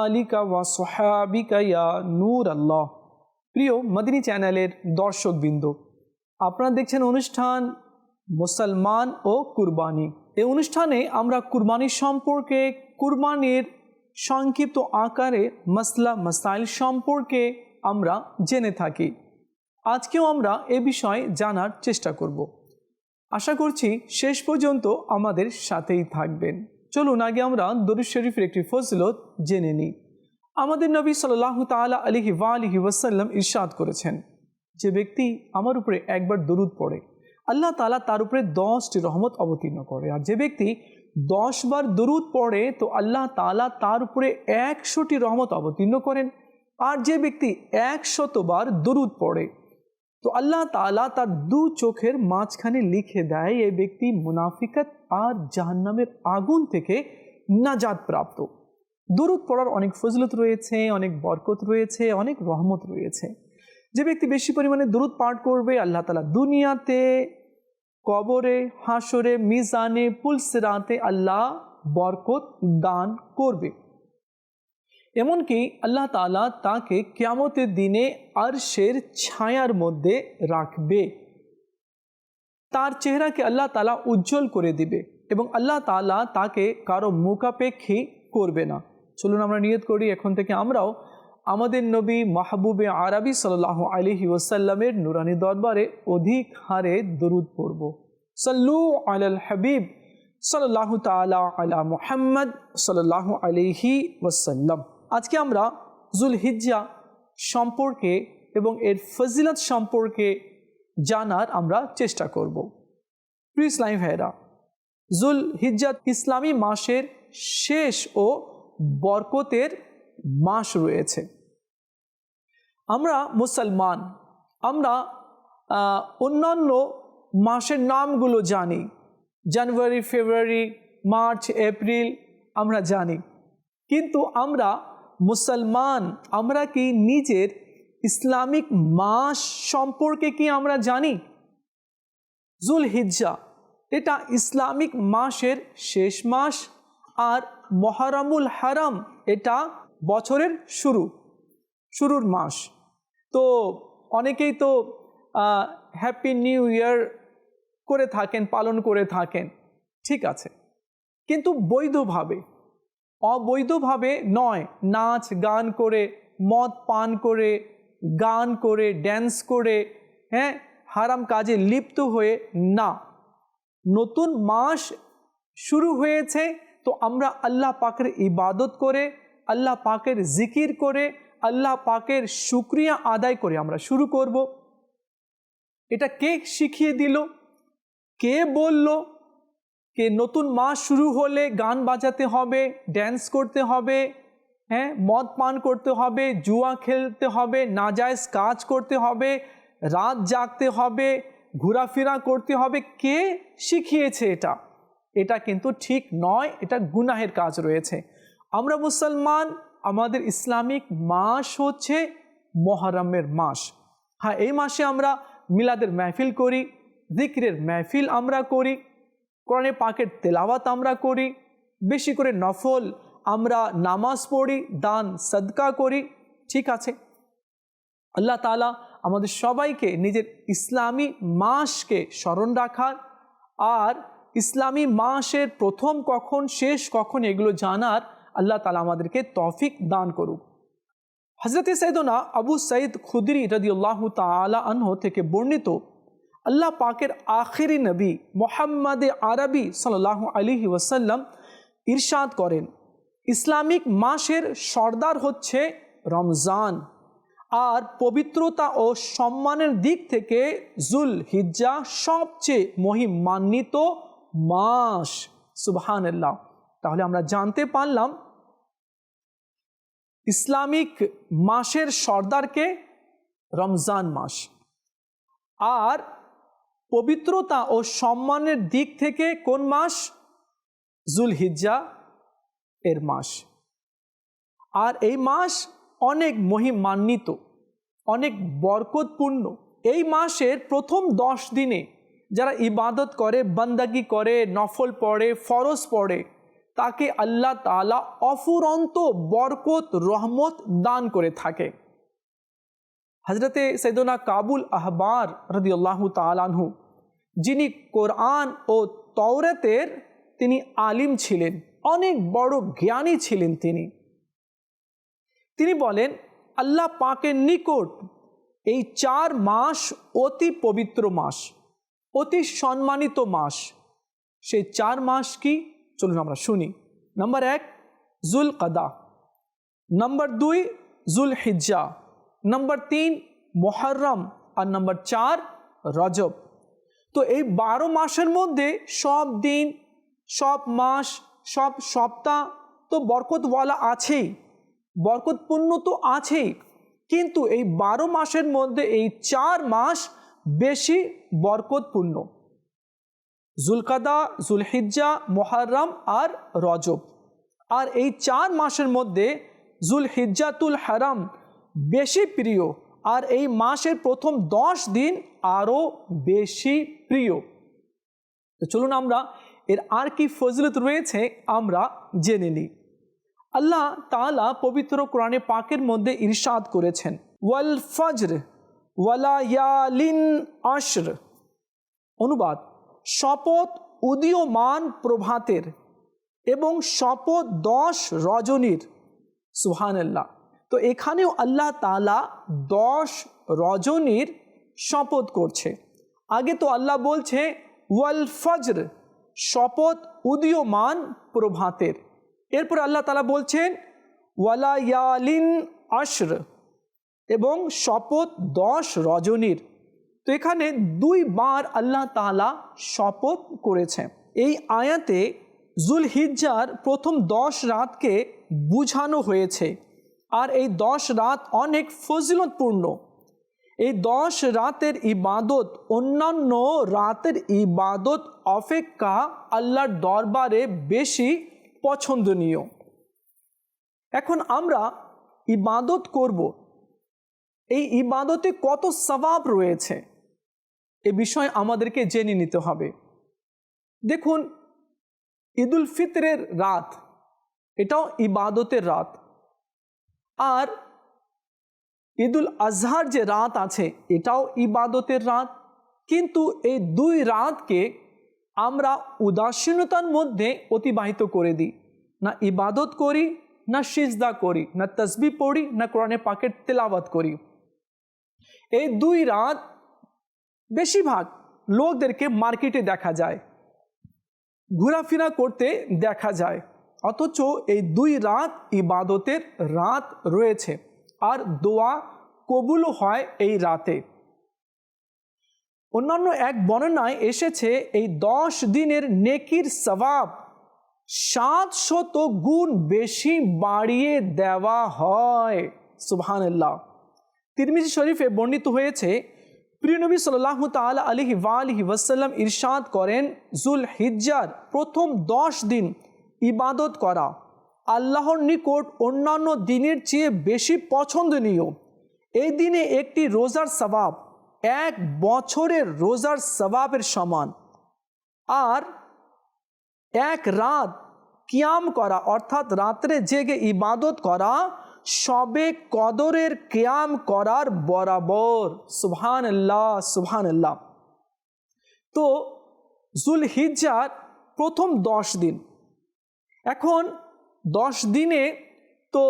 আলিকা ইয়া প্রিয় মদিনী চ্যানেলের দর্শকবৃন্দ, আপনারা দেখছেন অনুষ্ঠান মুসলমান ও কুরবানি। এই অনুষ্ঠানে আমরা কুরবানি সম্পর্কে, কুরবানির সংক্ষিপ্ত আকারে মসলা, মাসাইল সম্পর্কে আমরা জেনে থাকি। আজকেও আমরা এ বিষয়ে জানার চেষ্টা করব। আশা করছি শেষ পর্যন্ত আমাদের সাথেই থাকবেন। চলুন আগে আমরা দরুদ শরীফের একটি ফজলত জেনে নিই। আমাদের নবী সাল্লাহ তালা ওয়া আলহি ওয়াসাল্লাম ইরশাদ করেছেন, যে ব্যক্তি আমার উপরে একবার দরুদ পড়ে, আল্লাহ তালা তার উপরে দশটি রহমত অবতীর্ণ করে। আর যে ব্যক্তি দশ বার দরুদ পড়ে, তো আল্লাহ তালা তার উপরে একশোটি রহমত অবতীর্ণ করেন। আর যে ব্যক্তি একশতবার দরুদ পড়ে তো আল্লাহ তালা তার দু চোখের মাঝখানে লিখে দেয় এই ব্যক্তি মুনাফিকত আর জাহান্নামের আগুন থেকে নাজাদ প্রাপ্ত। দরুদ পড়ার অনেক ফজলত রয়েছে, অনেক বরকত রয়েছে, অনেক রহমত রয়েছে। যে ব্যক্তি বেশি পরিমাণে দরুদ পাঠ করবে, আল্লাহ তালা দুনিয়াতে, কবরে হাসরে মিজানে, পুলসেরাতে আল্লাহ বরকত দান করবে। এমনকি আল্লাহ তালা তাকে ক্যামতের দিনে আরশের ছায়ার মধ্যে রাখবে। তার চেহারাকে আল্লাহ তালা উজ্জ্বল করে দিবে এবং আল্লাহ তালা তাকে কারও মুখাপেক্ষী করবে না। চলুন আমরা নিয়ত করি, এখন থেকে আমরাও আমাদের নবী মাহবুবে আরবি সাল্লাহ আলহি ওসাল্লামের নুরানি দরবারে অধিক হারে দরুদ পড়ব। সাল্লু আল হাবিব সাল্লাহ তালা আলা মুহাম্মদ সাল্লাহ আলিহি ওসাল্লাম আজকে আমরা জুল হিজ্জা সম্পর্কে এবং এর ফজিলত সম্পর্কে জানার আমরা চেষ্টা করব। প্রি ইসলামী ভাইরা জুল হিজ্জাত ইসলামী মাসের শেষ ও বরকতের মাস রয়েছে। আমরা মুসলমান, আমরা অন্যান্য মাসের নামগুলো জানি। জানুয়ারি, ফেব্রুয়ারি, মার্চ, এপ্রিল আমরা জানি। কিন্তু আমরা মুসলমান, আমরা কি নিজের ইসলামিক মাস সম্পর্কে কি আমরা জানি? জুল হিজ্জা এটা ইসলামিক মাসের শেষ মাস আর মহারামুল হারাম, এটা বছরের শুরু, শুরুর মাস। তো অনেকেই তো হ্যাপি নিউ ইয়ার করে থাকেন, পালন করে থাকেন, ঠিক আছে। কিন্তু বৈধভাবে অবৈধভাবে নয়, নাচ, গান করে, মদ পান করে, গান করে ড্যান্স করে হ্যাঁ হারাম কাজে লিপ্ত হয়ে না। নতুন মাস শুরু হয়েছে, তো আমরা আল্লাহ পাকের ইবাদত করে, আল্লাহ পাকের জিকির করে, আল্লাহ পাকের শুক্রিয়া আদায় করে আমরা শুরু করব। এটা কে শিখিয়ে দিল? কে বলল? কে নতুন মাস শুরু হলে গান বাজাতে হবে ড্যান্স করতে হবে হ্যাঁ মদ পান করতে হবে, জুয়া খেলতে হবে, নাজায়জ কাজ করতে হবে, রাত জাগতে হবে, ঘোরাফেরা করতে হবে। কে শিখিয়েছে এটা? এটা কিন্তু ঠিক নয়, এটা গুনাহের কাজ রয়েছে। আমরা মুসলমান, আমাদের ইসলামিক মাস হচ্ছে মহারমের মাস। হ্যাঁ এই মাসে আমরা মিলাদের মেহফিল করি, জিক্রের মেহফিল আমরা করি কোরআনে পাকের তেলাওয়াত আমরা করি, বেশি করে নফল আমরা নামাজ পড়ি, দান, সদকা করি, ঠিক আছে। আল্লাহ তালা আমাদের সবাইকে নিজের ইসলামী মাসকে স্মরণ রাখার, আর ইসলামী মাসের প্রথম কখন, শেষ কখন এগুলো জানার আল্লাহ তালা আমাদেরকে তফিক দান করুক। হজরত সৈদনা আবু সঈদ খুদরি রদিউল্লাহ তালা আনহ থেকে বর্ণিত আল্লাহ পাকের আখেরি নবী মোহাম্মদ আরবি সাল্লাহ আলিহি ওয়াসাল্লাম ইরশাদ করেন, ইসলামিক মাসের সর্দার হচ্ছে রমজান। আর পবিত্রতা ও সম্মানের দিক থেকে জুল হিজ্জা সবচেয়ে মহিমান্বিত মাস। সুবহান তাহলে আমরা জানতে পারলাম ইসলামিক মাসের সর্দারকে রমজান মাস। আর পবিত্রতা ও সম্মানের দিক থেকে কোন মাস? জুল হিজ্জা এর মাস। আর এই মাস অনেক মহিমান্বিত, অনেক বরকতপূর্ণ। এই মাসের প্রথম দশ দিনে যারা ইবাদত করে, বন্দাগি করে, নফল পড়ে, ফরজ পড়ে, তাকে আল্লাহ তালা অফুরন্ত বরকত, রহমত দান করে থাকে। হজরতে সৈদনা কাবুল আহবার রদিউল্লাহ তালানহু যিনি কোরআন ও তৌরতের তিনি আলিম ছিলেন, অনেক বড় জ্ঞানী ছিলেন তিনি। তিনি বলেন, আল্লাহ পাকের নিকট এই চার মাস অতি পবিত্র মাস, অতি সম্মানিত মাস। সেই চার মাস কি? চলুন আমরা শুনি। নম্বর এক জুল কাদা নম্বর দুই জুল হিজ্জা নম্বর তিন মোহরম আর নম্বর চার, রজব। তো এই বারো মাসের মধ্যে সব দিন, সব মাস, সব সপ্তাহ তো বরকতওয়ালা আছেই, বরকতপূর্ণ তো আছেই। কিন্তু এই বারো মাসের মধ্যে এই চার মাস বেশি বরকতপূর্ণ। জুলকাদা জুলহিজ্জা মোহারম আর রজব। আর এই চার মাসের মধ্যে জুলহিজ্জাতুল হারাম বেশি প্রিয়। আর এই মাসের প্রথম দশ দিন আরও বেশি প্রিয়। তো চলুন আমরা এর আর কি ফজলত রয়েছে আমরা জেনে নিই। আল্লাহ তালা পবিত্র কোরআনে পাকের মধ্যে ইরশাদ করেছেন, ওয়াল ফজর ওয়ালায়ালিন আশর। অনুবাদ, শপথ উদীয়মান প্রভাতের এবং শপথ দশ রজনীর। সুহানাল্লাহ তো এখানেও আল্লাহ তালা দশ রজনীর শপথ করছে। আগে তো আল্লাহ বলছে, ওয়াল ফজর শপথ উদীয়মান প্রভাতের। এরপর আল্লাহ তালা বলছেন ওয়ালায়ালিন আশর এবং শপথ দশ রজনীর। তো এখানে দুইবার আল্লাহ তালা শপথ করেছে। এই আয়াতে জুল হিজ্জার প্রথম দশ রাতকে বুঝানো হয়েছে। আর এই দশ রাত অনেক ফজিলতপূর্ণ। এই দশ রাতের ইবাদত, অন্যান্য রাতের ইবাদত অপেক্ষা আল্লাহর দরবারে বেশি পছন্দনীয়। এখন আমরা ইবাদত করব। এই ইবাদতে কত সবাব রয়েছে? এ বিষয়ে আমাদেরকে জেনে নিতে হবে। দেখুন, ঈদুল ফিতরের রাত, এটাও ইবাদতের রাত। আর ঈদুল আজহার যে রাত আছে, এটাও ইবাদতের রাত। কিন্তু এই দুই রাতকে আমরা উদাসীনতার মধ্যে অতিবাহিত করে দিই। না ইবাদত করি, না সিজদা করি, না তসবি পড়ি, না কোরআনে পাকের তেলাওয়াত করি। এই দুই রাত বেশিরভাগ লোকদেরকে মার্কেটে দেখা যায়, ঘোরাফেরা করতে দেখা যায়। অথচ এই দুই রাত ইবাদতের রাত রয়েছে আর দোয়া কবুলও হয় এই রাতে। অন্যান্য এক বর্ণনায় এসেছে, এই দশ দিনের নেকির সবাব সাত শত গুণ বেশি বাড়িয়ে দেওয়া হয়। সুবহানাল্লাহ। তিরমিজি শরীফে বর্ণিত হয়েছে প্রিয়নবী সাল্লাহ তালা আলহি ওয়ালিহি ওয়াসাল্লাম ইরশাদ করেন জুল হিজ্জার প্রথম দশ দিন ইবাদত করা। আল্লাহর নিকট অন্যান্য দিনের চেয়ে বেশি পছন্দনীয়। এই দিনে একটি রোজার সবাব এক বছরের রোজার সবাবের সমান। আর এক রাত কিয়াম করা, অর্থাৎ রাত্রে জেগে ইবাদত করা, সবে কদরের কিয়াম করার বরাবর। সুবহান আল্লাহ সুবহান আল্লাহ তো জুল হিজ্জার প্রথম দশ দিন। এখন দশ দিনে তো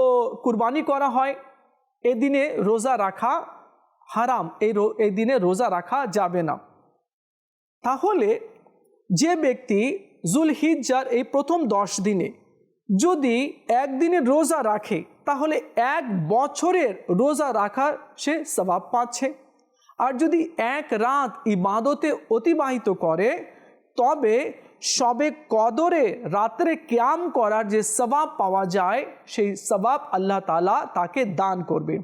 কুরবানি করা হয় এদিনে রোজা রাখা হারাম এই এই দিনে রোজা রাখা যাবে না। তাহলে যে ব্যক্তি জুলহিজ্জার এই প্রথম দশ দিনে যদি একদিনে রোজা রাখে, তাহলে এক বছরের রোজা রাখা সে স্বভাব পাচ্ছে। আর যদি এক রাত ইবাদতে অতিবাহিত করে, তবে সবে কদরে রাত্রে ক্যাম করার যে সবাব পাওয়া যায়, সেই সবাব আল্লাহ তালা তাকে দান করবে।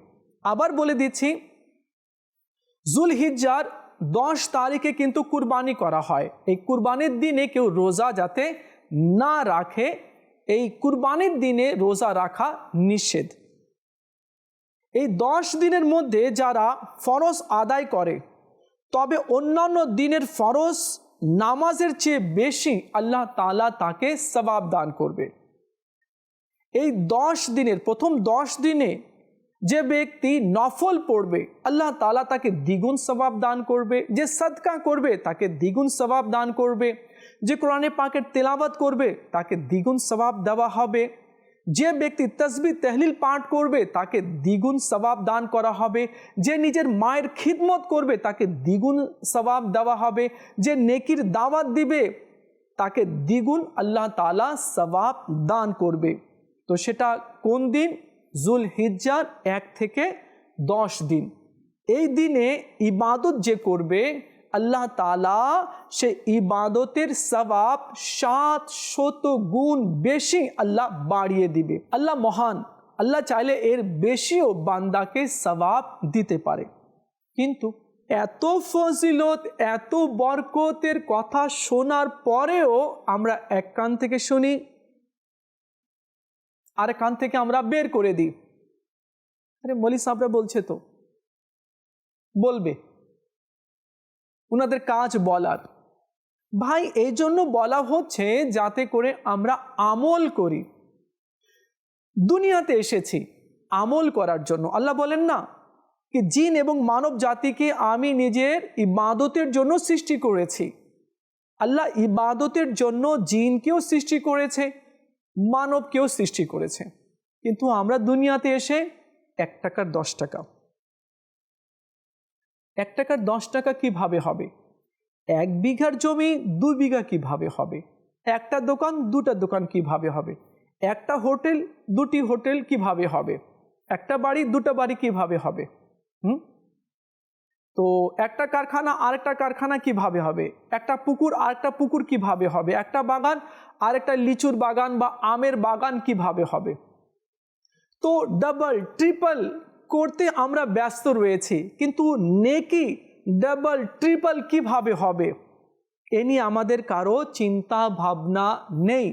আবার বলে দিচ্ছি জুল হিজ্জার দশ তারিখে কিন্তু কুরবানি করা হয়। এই কুরবানির দিনে কেউ রোজা যাতে না রাখে, এই কুরবানির দিনে রোজা রাখা নিষেধ। এই দশ দিনের মধ্যে যারা ফরজ আদায় করে, তবে অন্যান্য দিনের ফরজ নামাজের চেয়ে বেশি আল্লাহ তালা তাকে সবাব দান করবে। এই দশ দিনের, প্রথম দশ দিনে যে ব্যক্তি নফল পড়বে, আল্লাহ তালা তাকে দ্বিগুণ সবাব দান করবে, যে সদকা করবে তাকে দ্বিগুণ সবাব দান করবে, যে কোরআনে পাকের তেলাবাত করবে তাকে দ্বিগুণ সবাব দেওয়া হবে। যে ব্যক্তি তসবি তেহলিল পাঠ করবে, তাকে দ্বিগুণ সবাব দান করা হবে। যে নিজের মায়ের খিদমত করবে, তাকে দ্বিগুণ সবাব দেওয়া হবে। যে নেকির দাওয়াত দিবে, তাকে দ্বিগুণ আল্লাহ তালা সবাব দান করবে। তো সেটা কোন দিন? জুল হিজ্জার এক থেকে দশ দিন। এই দিনে ইবাদত যে করবে আল্লাহ তালা সে ইবাদতের সবাব সাত শত গুণ বেশি আল্লাহ বাড়িয়ে দিবে। আল্লাহ মহান। আল্লাহ চাইলে এর বেশিও বান্দাকে সবাব দিতে পারে। কিন্তু এত ফজিলত, এত বরকতের কথা শোনার পরেও আমরা এক কান থেকে শুনি, আর কান থেকে আমরা বের করে দিই। আরে মলি সাহরা বলছে তো, বলবে। ওনাদের কাজ বলার। ভাই, এই জন্য বলা হচ্ছে যাতে করে আমরা আমল করি। দুনিয়াতে এসেছি আমল করার জন্য। আল্লাহ বলেন না কি জিন এবং মানব জাতিকে আমি নিজের ইবাদতের জন্য সৃষ্টি করেছি। আল্লাহ ইবাদতের জন্য জিনকেও সৃষ্টি করেছে, মানবকেও সৃষ্টি করেছে। কিন্তু আমরা দুনিয়াতে এসে এক টাকার দশ টাকা এক টাকার দশ টাকা কীভাবে হবে? এক বিঘার জমি দু বিঘা কীভাবে হবে? একটা দোকান, দুটা দোকান কীভাবে হবে? একটা হোটেল, দুটি হোটেল কীভাবে হবে? একটা বাড়ি, দুটা বাড়ি কীভাবে হবে? হুম? তো একটা কারখানা, আরেকটা কারখানা কীভাবে হবে? একটা পুকুর, আরেকটা পুকুর কীভাবে হবে? একটা বাগান, আরেকটা লিচুর বাগান বা আমের বাগান কীভাবে হবে? তো ডাবল ট্রিপল করতে আমরা ব্যস্ত রয়েছি, কিন্তু নেকি ডাবল ট্রিপল কীভাবে হবে? এ নিয়ে আমাদের কারও চিন্তা ভাবনা নেই।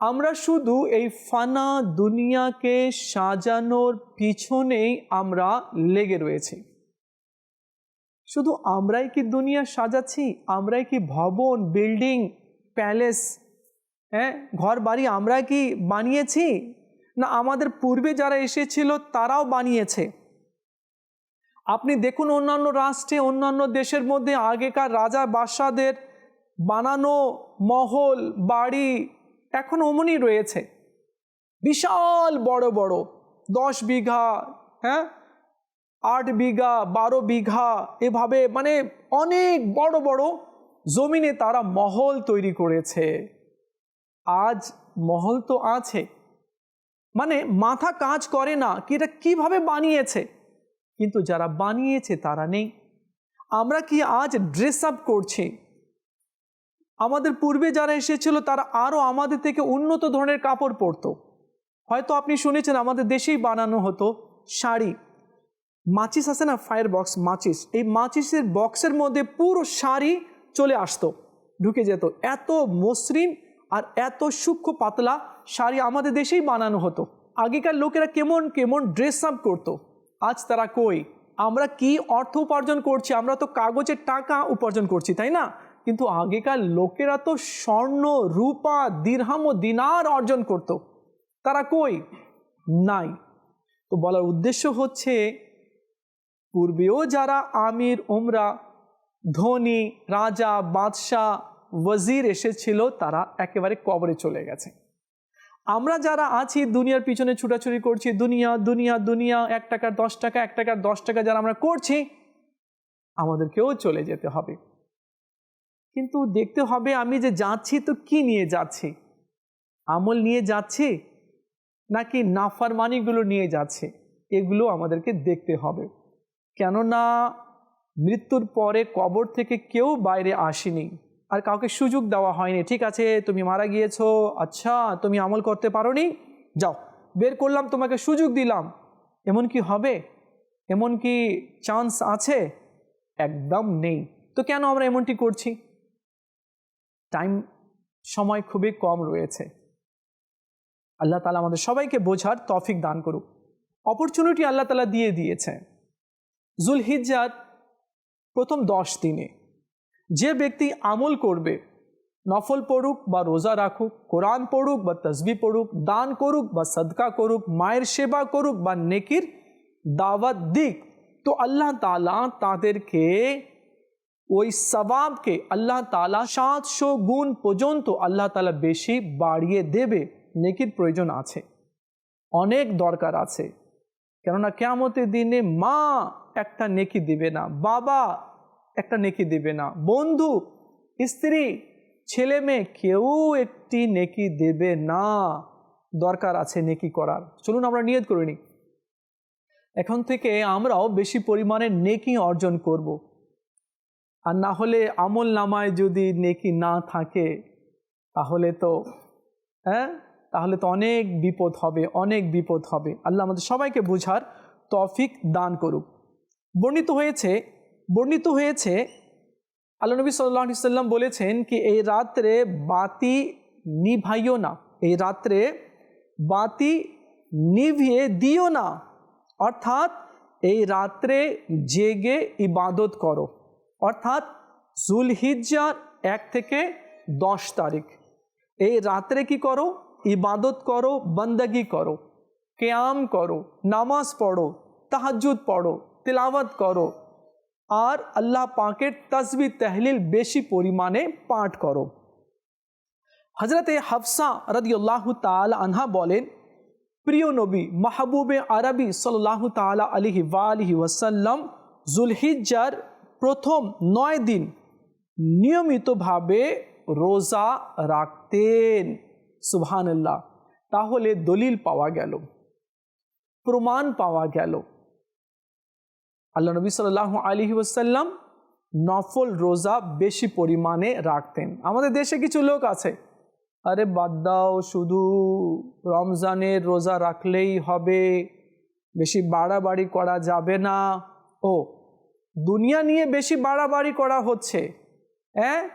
আমরা শুধু এই ফানা দুনিয়াকে সাজানোর পিছনেই আমরা লেগে রয়েছি। শুধু আমরাই কি দুনিয়া সাজাচ্ছি? আমরাই কি ভবন, বিল্ডিং, প্যালেস হ্যাঁ ঘর বাড়ি আমরা কি বানিয়েছি? না, আমাদের পূর্বে যারা এসেছিল তারাও বানিয়েছে। আপনি দেখুন অন্যান্য রাষ্ট্রে, অন্যান্য দেশের মধ্যে আগেকার রাজা বাদশাদের বানানো মহল, বাড়ি এখন অমনই রয়েছে। বিশাল বড় বড়। দশ বিঘা হ্যাঁ? আট বিঘা, বারো বিঘা, এভাবে মানে অনেক বড় বড় জমিনে তারা মহল তৈরি করেছে। আজ মহল তো আছে। মানে মাথা কাজ করে না কি এটা কীভাবে বানিয়েছে? কিন্তু যারা বানিয়েছে তারা নেই। আমরা কি আজ ড্রেস আপ করছি? আমাদের পূর্বে যারা এসেছিল তারা আরও আমাদের থেকে উন্নত ধরনের কাপড় পরতো। হয়তো আপনি শুনেছেন আমাদের দেশেই বানানো হতো শাড়ি। মাচিস আছে না ফায়ার বক্স মাচিস? এই মাচিসের বক্সের মধ্যে পুরো শাড়ি চলে আসতো। ঢুকে যেত। এত মসৃণ আর এত সূক্ষ্ম পাতলা শাড়ি আমাদের দেশেই বানানো হতো। আগেকার লোকেরা কেমন কেমন ড্রেস আপ করতো। আজ তারা কই? আমরা কি অর্থ উপার্জন করছি? আমরা তো কাগজের টাকা উপার্জন করছি, তাই না? কিন্তু আগেকার লোকেরা তো স্বর্ণ, রূপা দীর্হাম ও দিনার অর্জন করত। তারা কই? নাই। তো বলার উদ্দেশ্য হচ্ছে, পূর্বেও যারা আমির ওমরা ধনী, রাজা, বাদশাহ ওয়াজির এসেছিল, তারা একেবারে কবরে চলে গেছে। আমরা যারা আছি, দুনিয়ার পিছনে ছুটাছুটি করছি, দুনিয়া দুনিয়া দুনিয়া, এক টাকার দশ টাকা, এক টাকার দশ টাকা যারা আমরা করছি, আমাদেরকেও চলে যেতে হবে। কিন্তু দেখতে হবে আমি যে যাচ্ছি তো কি নিয়ে যাচ্ছি? আমল নিয়ে যাচ্ছি নাকি নাফারমানিগুলো নিয়ে যাচ্ছে? এগুলো আমাদেরকে দেখতে হবে। কেননা মৃত্যুর পরে কবর থেকে কেউ বাইরে আসেনি। আর কাউকে সুযোগ দেওয়া হয়নি। ঠিক আছে, তুমি মারা গিয়েছো। আচ্ছা তুমি আমল করতে পারোনি? যাও, বের করলাম, তোমাকে সুযোগ দিলাম। এমন কি হবে? এমন কি চান্স আছে? একদম নেই। তো কেন আমরা এমনটি করছি? টাইম সময় খুবই কম রয়েছে। আল্লাহ তালা আমাদের সবাইকে বোঝার তফিক দান করুক। অপরচুনিটি আল্লাহ তালা দিয়ে দিয়েছে জুল জুলহিজার প্রথম দশ দিনে যে ব্যক্তি আমল করবে, নফল পড়ুক বা রোজা রাখুক, কোরআন পড়ুক বা তসবি পড়ুক, দান করুক বা সদকা করুক, মায়ের সেবা করুক বা নেকির দাওয়াত দিক, তো আল্লাহ তালা তাদেরকে ওই সবাবকে আল্লাহ তালা সাতশো গুণ পর্যন্ত আল্লাহ তালা বেশি বাড়িয়ে দেবে। নেকির প্রয়োজন আছে, অনেক দরকার আছে। কেননা কেমতের দিনে মা একটা নেকি দিবে না, বাবা একটা নেকি দেবে না। বন্ধু, স্ত্রী, ছেলে মেয়ে, কেউ একটি নেকি দেবে না। দরকার আছে নেকি করার। চলুন আমরা নিয়ত করে নিই। এখন থেকে আমরাও বেশি পরিমাণে নেকি অর্জন করব। আর না হলে আমল নামায় যদি নেকি না থাকে, তাহলে তো হ্যাঁ? তাহলে তো অনেক বিপদ হবে, অনেক বিপদ হবে। আল্লাহ আমাদের সবাইকে বুঝার তফিক দান করুক। বর্ণিত হয়েছে বর্ণিত হয়েছে, আল্লাহ নবী সাল্লাহ সাল্লাম বলেছেন কি, এই রাত্রে বাতি নিভাইও না, এই রাত্রে বাতি নিভিয়ে দিও না। অর্থাৎ এই রাত্রে জেগে ইবাদত করো। অর্থাৎ জুলহিজ্জার এক থেকে দশ তারিখ। এই রাত্রে কি করো? ইবাদত করো, বন্দগি করো। কেয়াম করো, নামাজ পড়ো তাহাজুদ পড়ো, তিলাওয়াত করো আর আল্লাহ পাকের তসবি তহলিল বেশি পরিমাণে পাঠ করো। হজরতে হাফসা রদিউল্লাহ তাল আনহা বলেন, প্রিয় নবী, মাহবুবে আরবি সাল্লাহ তালা আলহি ওয়ালিহি ওয়াসাল্লাম জুলহিজ্জার প্রথম নয় দিন নিয়মিতভাবে রোজা রাখতেন। সুবহানাল্লাহ। তাহলে দলিল পাওয়া গেল, প্রমাণ পাওয়া গেল। আল্লাহ নবী সাল্লাহ আলী ওসাল্লাম নফল রোজা বেশি পরিমাণে রাখতেন। আমাদের দেশে কিছু লোক আছে। আরে বাদ দাও, শুধু রমজানের রোজা রাখলেই হবে, বেশি বাড়াবাড়ি করা যাবে না। ও, দুনিয়া নিয়ে বেশি বাড়াবাড়ি করা হচ্ছে। হ্যাঁ?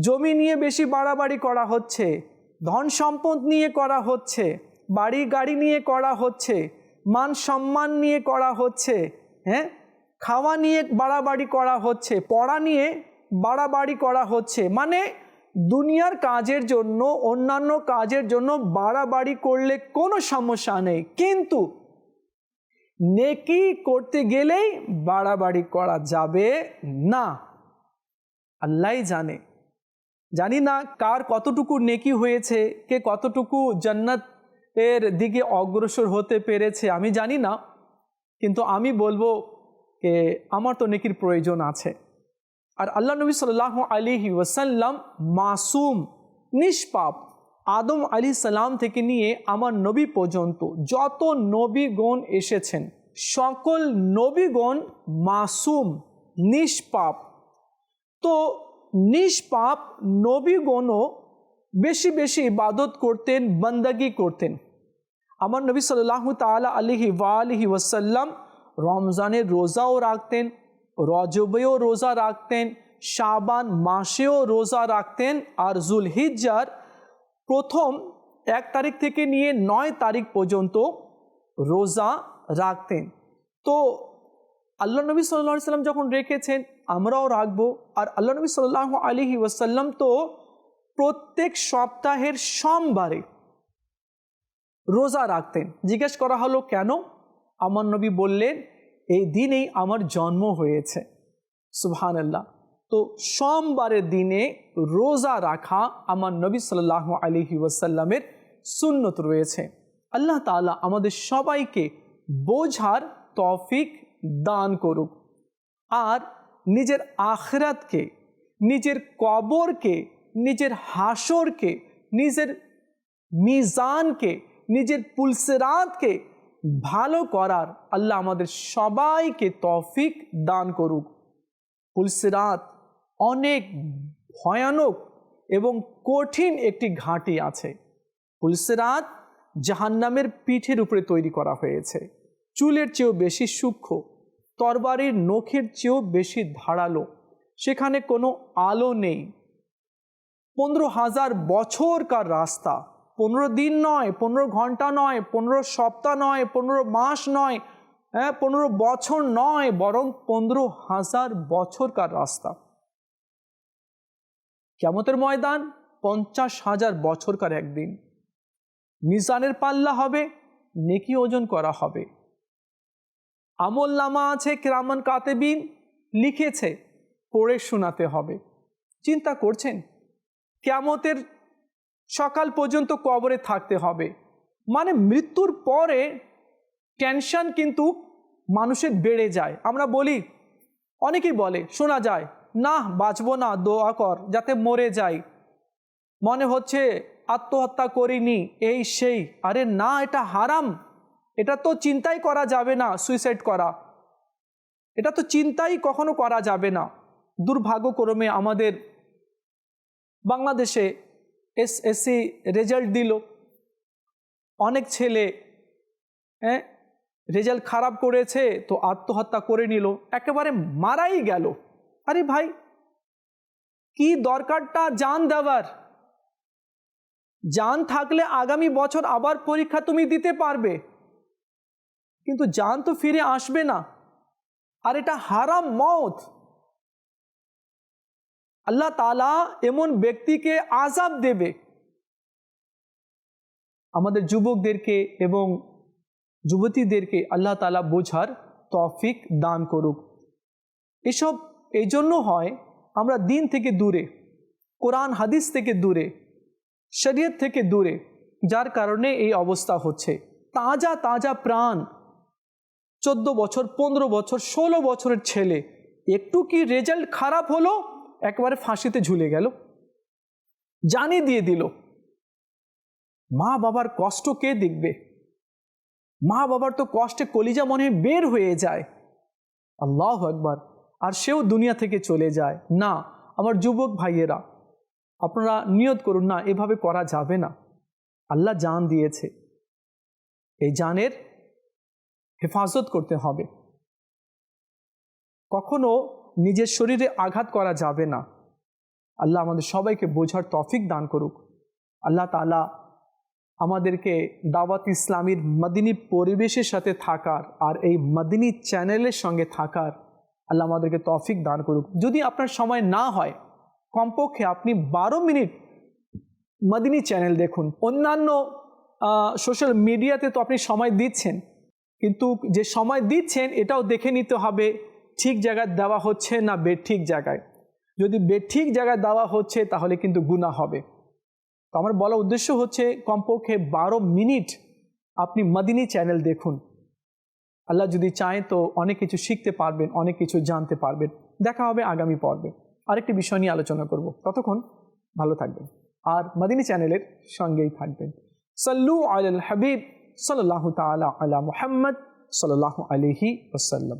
জমি নিয়ে বেশি বাড়াবাড়ি করা হচ্ছে। ধন সম্পদ নিয়ে করা হচ্ছে। বাড়ি গাড়ি নিয়ে করা হচ্ছে। মান সম্মান নিয়ে করা হচ্ছে। হ্যাঁ? খাওয়া নিয়ে বাড়াবাড়ি করা হচ্ছে, পড়া নিয়ে বাড়াবাড়ি করা হচ্ছে মানে দুনিয়ার কাজের জন্য, অন্যান্য কাজের জন্য বাড়াবাড়ি করলে কোনো সমস্যা নেই। কিন্তু নেকি করতে গেলেই বাড়াবাড়ি করা যাবে না। আল্লাহ জানে। জানি না কার কতটুকু নেকি হয়েছে, কে কতটুকু জান্নাত এর দিকে অগ্রসর হতে পেরেছে, আমি জানি না। কিন্তু আমি বলব যে আমার তো নেকির প্রয়োজন আছে। আর আল্লাহ নবী সাল্লাহ আলিহি ওয়াসাল্লাম মাসুম, নিষ্পাপ আদম আলী সালাম থেকে নিয়ে আমার নবী পর্যন্ত যত নবীগণ এসেছেন, সকল নবীগণ মাসুম, নিষ্পাপ। তো নিষ্পাপ নবীগণও বেশি বেশি ইবাদত করতেন, বন্দাগি করতেন। আমার নবী সাল্লাহ তালা আলিহি ওয়ালিহি ওয়াসাল্লাম রমজানের রোজাও রাখতেন, রজবেও রোজা রাখতেন, শাবান মাসেও রোজা রাখতেন আর জুলহিজ্জার প্রথম এক তারিখ থেকে নিয়ে নয় তারিখ পর্যন্ত রোজা রাখতেন। তো আল্লাহ নবী সাল্লাহ সাল্লাম যখন রেখেছেন, আমরাও রাখব। আর আল্লাহ নবী সাল্লাহ আলিহি ওয়াসাল্লাম তো প্রত্যেক সপ্তাহের সোমবারে রোজা রাখতেন। জিজ্ঞেস করা হলো, কেন? আমার নবী বললেন, এই দিনেই আমার জন্ম হয়েছে। সুবহান আল্লাহ তো সোমবারের দিনে রোজা রাখা আমার নবী সাল্লাহ আলহি ওয়াসাল্লামের সুন্নত রয়েছে। আল্লাহ তালা আমাদের সবাইকে বোঝার তফিক দান করুক। আর নিজের আখরাতকে, নিজের কবরকে, নিজের হাসরকে নিজের মিজানকে, নিজের পুলসেরাতকে ভালো করার আল্লাহ আমাদের সবাইকে তফিক দান করুক। পুলসিরাত অনেক ভয়ানক এবং কঠিন একটি ঘাঁটি আছে। পুলসেরাত জাহান্নামের পিঠের উপরে তৈরি করা হয়েছে। চুলের চেয়েও বেশি সূক্ষ্ম, তরবারির নখের চেয়েও বেশি ধারালো, সেখানে কোনো আলো নেই। পনেরো হাজার বছরকার রাস্তা পনেরো দিন নয়, পনেরো ঘণ্টা নয়, পনেরো সপ্তাহ নয়, পনেরো মাস নয় হ্যাঁ পনেরো বছর নয়, বরং পনেরো হাজার বছরকার রাস্তা। কেমতের ময়দান পঞ্চাশ হাজার বছরকার একদিন। মিজানের পাল্লা হবে, নেকি ওজন করা হবে। আমল নামা আছে, ক্রামান কাতেবিন লিখেছে, পড়ে শোনাতে হবে। চিন্তা করছেন কেমতের সকাল পর্যন্ত কবরে থাকতে হবে। মানে মৃত্যুর পরে টেনশন কিন্তু মানুষের বেড়ে যায়। আমরা বলি, অনেকেই বলে, শোনা যায় না বাঁচবো না, দোয়া কর, যাতে মরে যাই। মনে হচ্ছে, আত্মহত্যা করিনি, এই সেই। আরে না, এটা হারাম। এটা তো চিন্তাই করা যাবে না সুইসাইড করা। এটা তো চিন্তাই কখনো করা যাবে না। দুর্ভাগ্যক্রমে আমাদের বাংলাদেশে এসএসসি রেজাল্ট দিল। অনেক ছেলে হ্যাঁ রেজাল্ট খারাপ করেছে, তো আত্মহত্যা করে নিল। একেবারে মারাই গেল। আরে ভাই, কি দরকারটা জান দেওয়ার? জান থাকলে আগামী বছর আবার পরীক্ষা তুমি দিতে পারবে। কিন্তু জান তো ফিরে আসবে না। আর এটা হারাম মত। আল্লাহ তালা এমন ব্যক্তিকে আজাব দেবে। আমাদের যুবকদেরকে এবং যুবতীদেরকে আল্লাহ তালা বোঝার তফিক দান করুক। এসব এই জন্য হয় আমরা দিন থেকে দূরে, কোরআন, হাদিস থেকে দূরে, শরীয়ত থেকে দূরে, যার কারণে এই অবস্থা হচ্ছে। তাজা তাজা প্রাণ, চোদ্দ বছর, পনেরো বছর, ষোলো বছরের ছেলে, একটু কি রেজাল্ট খারাপ হলো? একেবারে ফাঁসিতে ঝুলে গেল। জানিয়ে দিয়ে দিল, মা বাবার কষ্ট কে দেখবে? মা বাবার তো কষ্টে কলিজা মনে বের হয়ে যায়। আল্লাহ একবার আর সেও দুনিয়া থেকে চলে যায়। না, আমার যুবক ভাইয়েরা, আপনারা নিয়ত করুন না, এভাবে করা যাবে না। আল্লাহ জান দিয়েছে। এই জানের হেফাজত করতে হবে। কখনো নিজের শরীরে আঘাত করা যাবে না। আল্লাহ আমাদের সবাইকে বোঝার তফিক দান করুক। আল্লাহ তালা আমাদেরকে দাওয়াত ইসলামীর মদিনী পরিবেশের সাথে থাকার আর এই মদিনী চ্যানেলের সঙ্গে থাকার আল্লাহ আমাদেরকে তফিক দান করুক। যদি আপনার সময় না হয়, কমপক্ষে আপনি বারো মিনিট মদিনী চ্যানেল দেখুন। অন্যান্য সোশ্যাল মিডিয়াতে তো আপনি সময় দিচ্ছেন। কিন্তু যে সময় দিচ্ছেন, এটাও দেখে নিতে হবে ঠিক জায়গায় দেওয়া হচ্ছে না বেঠিক জায়গায়? যদি বেঠিক জায়গায় দেওয়া হচ্ছে, তাহলে কিন্তু গুণা হবে। তো আমার বলা উদ্দেশ্য হচ্ছে, কমপক্ষে বারো মিনিট আপনি মদিনী চ্যানেল দেখুন। আল্লাহ যদি চায় তো অনেক কিছু শিখতে পারবেন, অনেক কিছু জানতে পারবেন। দেখা হবে আগামী পর্বে। আরেকটি বিষয় নিয়ে আলোচনা করব। ততক্ষণ ভালো থাকবেন। আর মদিনী চ্যানেলের সঙ্গেই থাকবেন। সাল্লু আল হাবিব সাল্লাহ তালা আলা মুহাম্মদ সাল্লাহ আলহি ওসাল্লাম